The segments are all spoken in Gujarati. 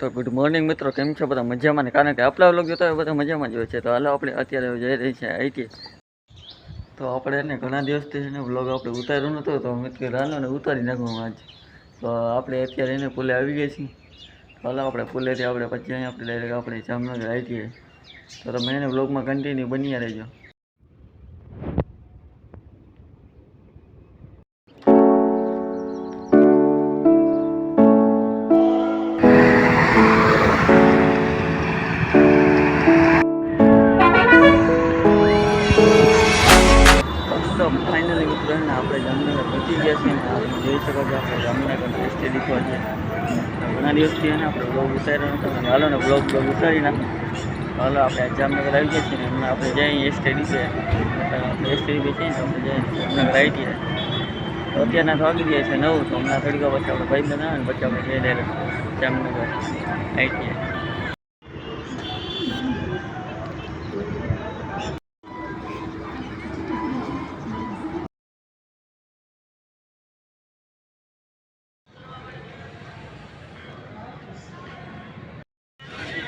તો ગુડ મોર્નિંગ મિત્રો, કેમ છો બધા? મજામાં ને? કારણ કે આપણા લોકો જોતા હોય બધા મજામાં જ હોય છે. તો હાલો આપણે અત્યારે જઈ રહી છે આઈટી. તો આપણે એને ઘણા દિવસથી છે ને વ્લોગ આપણે ઉતાર્યો નહોતો તો મેં હાલો ને ઉતારી નાખું આજ. તો આપણે અત્યારે એને પુલે આવી ગઈ છીએ. તો હાલો આપણે પુલેથી આપણે પછી અહીંયા આપણે ડાયરેક્ટ આપણે જામનગર આઈટી તો તમે એને વ્લોગમાં કન્ટિન્યુ બન્યા રહેજો. આપણે જામનગર પહોંચી ગયા છીએ. જોઈ શકો છો આપણે જામનગર એસટી ડીપો છે. ઘણા દિવસથી એને આપણે બ્લોગ ઉતાર્યો નતો. અને હાલો ને બ્લોગ બ્લોગ ઉતારી નાખો. હાલો, આપણે જામનગર આવી ગયા છીએ. ને હમણાં આપણે જઈએ એસટી ડીપે આપણે એસટી બી છીએ આપણે જઈએ જામનગર આવી ગયા. અત્યારના તો વાગી ગયા છે નવ. તો હમણાં થોડીક પછી આપણે ભાઈ બનાવે ને પછી આપણે જઈ રહ્યા જામનગર. આવી ગયા.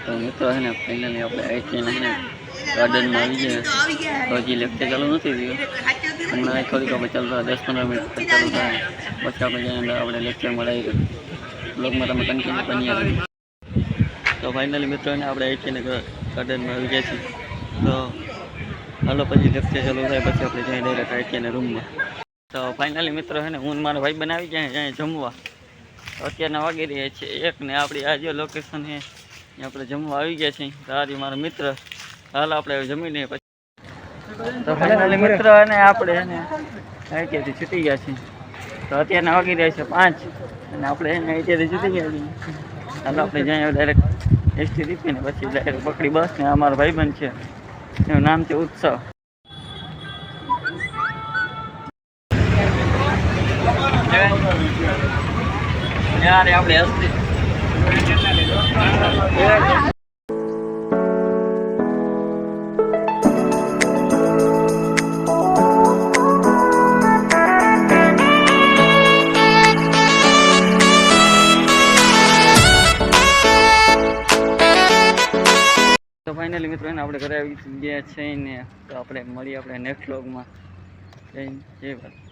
તો મિત્રો છે ને ફાઇનલી આપણે આઈટીના છે ને ગાર્ડનમાં આવી ગયા. તો હજી લેક્ચર ચાલુ નથી થયું. હમણાં થોડીક આપણે ચાલતા દસ પંદર મિનિટ ચાલુ થાય. પછી આપણે જઈને આપણે લેક્ચર મળાવી ગયું બ્લોગમાં તમે કન્ટિન્યુ બની આવી તો ફાઇનલી મિત્રોને આપણે આઈટીને ગાર્ડનમાં આવી ગયા છીએ. તો હાલો પછી લેક્ચર ચાલુ થાય, પછી આપણે જઈએ ડાયરેક્ટ આઈટીના રૂમમાં તો ફાઇનલી મિત્રો છે ને, હું મારો ભાઈ બનાવી ગયા જાય જમવા. અત્યારના વાગી રહ્યા છે એક ને, આપણી આ જે લોકેશન છે આપણે જમવા આવી ગયા છીએ તારી મારો મિત્ર હાલ આપણે જમી લઈએ પછી તો ફાઇનલી મિત્ર અને આપણે એને અહીંથી છૂટી ગયા છીએ તો અત્યારના વાગી રહ્યા છે પાંચ અને આપણે એને અહીંથી છૂટી ગયા છીએ હાલ આપણે જઈએ ડાયરેક્ટ એસટી રીપીને પછી ડાયરેક્ટ પકડી બસ ને અમારો ભાઈબંધ છે એનું નામ છે ઉત્સવ આપણે હસ્તી ફાઇનલી મિત્રો એને આપણે ઘરે આવી ગયા છે ને તો આપણે મળીએ આપણે નેક્સ્ટ વ્લોગમાં જય જય ભારત.